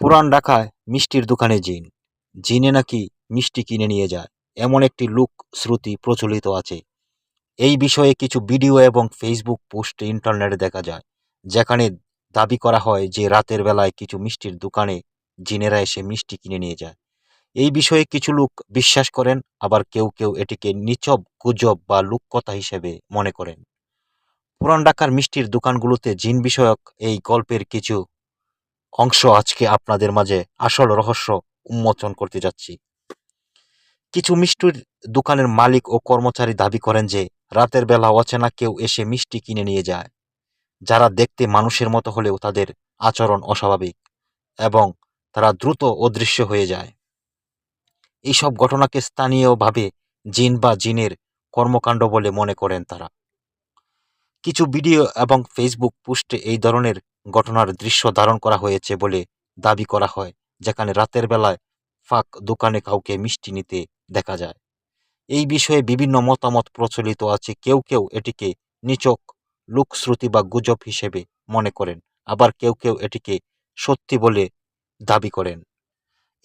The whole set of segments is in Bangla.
পুরান ঢাকায় মিষ্টির দোকানে জিন। জিনে নাকি মিষ্টি কিনে নিয়ে যায়। এমন একটি লোক শ্রুতি প্রচলিত আছে। এই বিষয়ে কিছু ভিডিও এবং ফেসবুক পোস্টে ইন্টারনেটে দেখা যায়, যেখানে দাবি করা হয় যে রাতের বেলায় কিছু মিষ্টির দোকানে জিনেরা এসে মিষ্টি কিনে নিয়ে যায়। এই বিষয়ে কিছু লোক বিশ্বাস করেন, আবার কেউ কেউ এটিকে নিচব, গুজব বা লোককথা হিসেবে মনে করেন। পুরান ঢাকার মিষ্টির দোকানগুলোতে জিন বিষয়ক এই গল্পের কিছু অংশ আজকে আপনাদের মাঝে আসল রহস্য উন্মোচন করতে যাচ্ছি। কিছু মিষ্টির দোকানের মালিক ও কর্মচারী দাবি করেন যে, রাতের বেলা অচেনা কেউ এসে মিষ্টি কিনে নিয়ে যায়। যারা দেখতে মানুষের মতো হলেও তাদের আচরণ অস্বাভাবিক এবং তারা দ্রুত অদৃশ্য হয়ে যায়। এইসব ঘটনাকে স্থানীয়ভাবে জিন বা জিনের কর্মকাণ্ড বলে মনে করেন তারা। কিছু ভিডিও এবং ফেসবুক পোস্টে এই ধরনের ঘটনার দৃশ্য ধারণ করা হয়েছে বলে দাবি করা হয়, যেখানে রাতের বেলায় ফাঁক দোকানে কাউকে মিষ্টি নিতে দেখা যায়। এই বিষয়ে বিভিন্ন মতামত প্রচলিত আছে। কেউ কেউ এটিকে নিচক লোকশ্রুতি বা গুজব হিসেবে মনে করেন, আবার কেউ কেউ এটিকে সত্যি বলে দাবি করেন।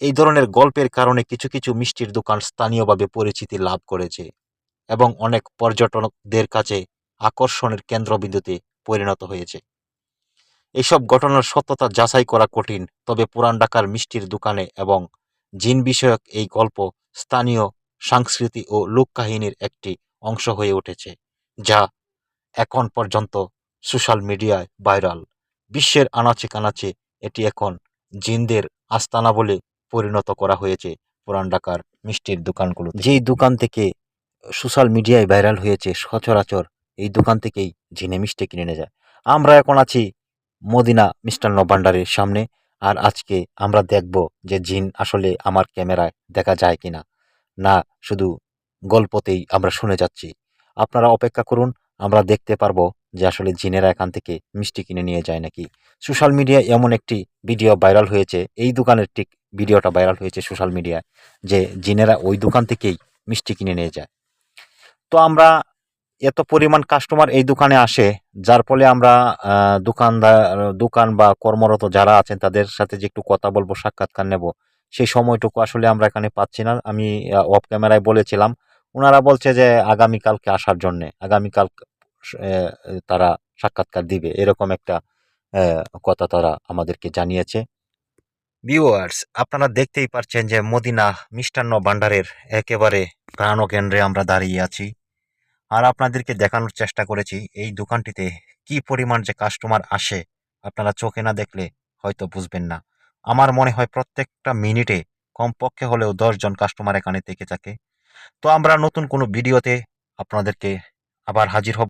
এই ধরনের গল্পের কারণে কিছু কিছু মিষ্টির দোকান স্থানীয়ভাবে পরিচিতি লাভ করেছে এবং অনেক পর্যটকদের কাছে আকর্ষণের কেন্দ্রবিন্দুতে পরিণত হয়েছে। এইসব ঘটনার সত্যতা যাচাই করা কঠিন, তবে পুরান ঢাকার মিষ্টির দোকানে এবং জিন বিষয়ক এই গল্প স্থানীয় সংস্কৃতি ও লোককাহিনীর একটি অংশ হয়ে উঠেছে, যা এখন পর্যন্ত সোশ্যাল মিডিয়ায় ভাইরাল। বিশ্বের আনাচে কানাচে এটি এখন জিনদের আস্তানা বলে পরিণত করা হয়েছে পুরান ঢাকার মিষ্টির দোকানগুলো যেই দোকান থেকে সোশ্যাল মিডিয়ায় ভাইরাল হয়েছে সচরাচর এই দোকান থেকেই জিনে মিষ্টি কিনে নিয়ে যায়। আমরা এখন আছি মদিনা মিষ্টান্ন ভাণ্ডারের সামনে। আর আজকে আমরা দেখব যে জিন আসলে আমার ক্যামেরায় দেখা যায় কিনা। না, শুধু গল্পতেই আমরা শুনে যাচ্ছি। আপনারা অপেক্ষা করুন, আমরা দেখতে পারব যে আসলে জিনেরা এখান থেকে মিষ্টি কিনে নিয়ে যায় নাকি। সোশ্যাল মিডিয়ায় এমন একটি ভিডিও ভাইরাল হয়েছে, এই দোকানের ঠিক ভিডিওটা ভাইরাল হয়েছে সোশ্যাল মিডিয়ায়, যে জিনেরা ওই দোকান থেকেই মিষ্টি কিনে নিয়ে যায়। তো আমরা এত পরিমাণ কাস্টমার এই দোকানে আসে, যার ফলে আমরা দোকানদার, দোকান বা কর্মরত যারা আছেন তাদের সাথে যে একটু কথা বলব, সাক্ষাৎকার নেব, সেই সময়টুকু আসলে আমরা এখানে পাচ্ছি না। আমি অফ ক্যামেরায় বলেছিলাম ওনারা বলছে যে আগামীকালকে আসার জন্যে, আগামীকাল তারা সাক্ষাৎকার দিবে, এরকম একটা কথা তারা আমাদেরকে জানিয়েছে। ভিউয়ার্স আপনারা দেখতেই পাচ্ছেন যে মদিনা মিষ্টান্ন ভাণ্ডারের একেবারে প্রাণকেন্দ্রে আমরা দাঁড়িয়ে আছি। আর আপনাদেরকে দেখানোর চেষ্টা করেছি, এই দোকানটিতে কি পরিমাণ যে কাস্টমার আসে, আপনারা চোখে না দেখলে হয়তো বুঝবেন না। আমার মনে হয় প্রত্যেকটা মিনিটে কমপক্ষে হলেও দশজন কাস্টমার এখানে থেকে থাকে। তো আমরা নতুন কোনো ভিডিওতে আপনাদেরকে আবার হাজির হব।